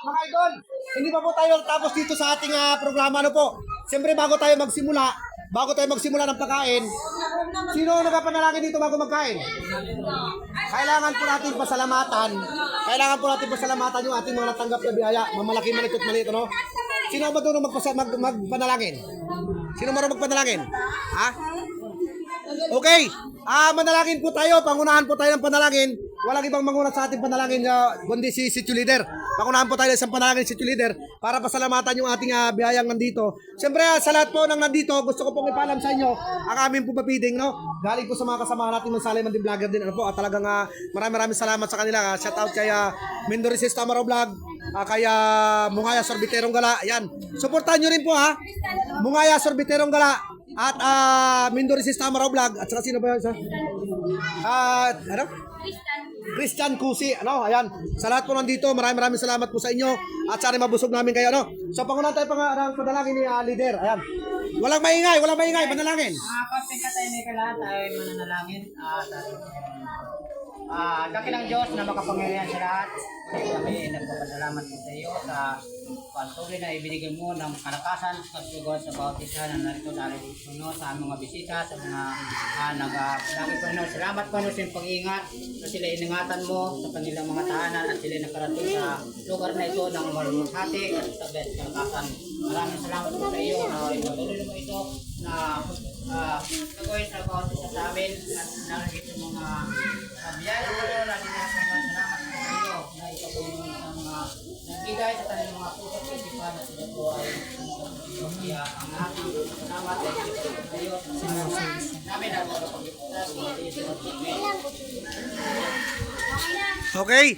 mga idol, hindi pa po tayo tapos dito sa ating ah, programa. Ano po? Siyempre, bago tayo magsimula, bago tayo magsimula ng pagkain, sino nagpapanalangin dito bago magkain? Kailangan po natin pasalamatan. Kailangan po natin pasalamatan yung ating mga natanggap na biyaya. Mamalaki, maliit at maliit, ano? Sino ba doon magpasa, mag, magpanalangin? Sino marunong magpanalangin? Ha? Okay. Ah, manalangin po tayo. Pangunahan po tayo ng panalangin. Walang ibang manguna sa ating panalangin uh, kundi si Sitio Leader. Pangunahan po tayo isang panalangin si Sitio Leader para pasalamatan yung ating ah, biyayang nandito. Siyempre, ah, sa lahat po ng nandito, gusto ko pong ipaalam sa inyo ang aming po papiding, no? Galing po sa mga kasamahan natin ng Salem din vlogger din. Ano po, at talagang ah, maraming maraming salamat sa kanila. Ah, shout out kay uh, Mendorisis Tamaro Vlog, ah, kay ah, Mungaya Sorbiterong Gala. Yan. Suportahan nyo rin po ha. Mungaya Sorbiterong Gala. At uh, Mendorisis Tamaro Vlog. At saka sino ba yun? Sa? Ah, ano? Christian Kusi, ano, ayan. Sa lahat po nandito, maraming maraming salamat po sa inyo. At sana mabusog namin kayo, ano. So, pangunan tayo pang ng panalangin ni ah, leader, ayan. Walang maingay, walang maingay, panalangin. Mga konting katahimik ka lahat ay mananalangin at Ah, dakilang Diyos na makapangyarihan sa lahat. Kami nagpapasalamat sa iyo sa patuloy na ibinigay mo ng kalakasan at kasugot sa bawat isa na narito dahil puno sa mga bisita, sa mga uh, nag-lagi po na salamat po sa iyong pag-ingat na sila iningatan mo sa kanilang mga tahanan at sila nakarating sa lugar na ito ng malulunghati at sa best kalakasan. Maraming salamat po sa iyo na ipatuloy mo ito na uh, gagawin sa bawat isa sa amin at nalagit sa ko natin na sa mga salamat sa iyo na ipatuloy sa mga nagbigay sa kanilang mga puso at isipan na sila po ay kaya ang ating salamat ay ipatuloy sa iyo namin at Amen. Okay.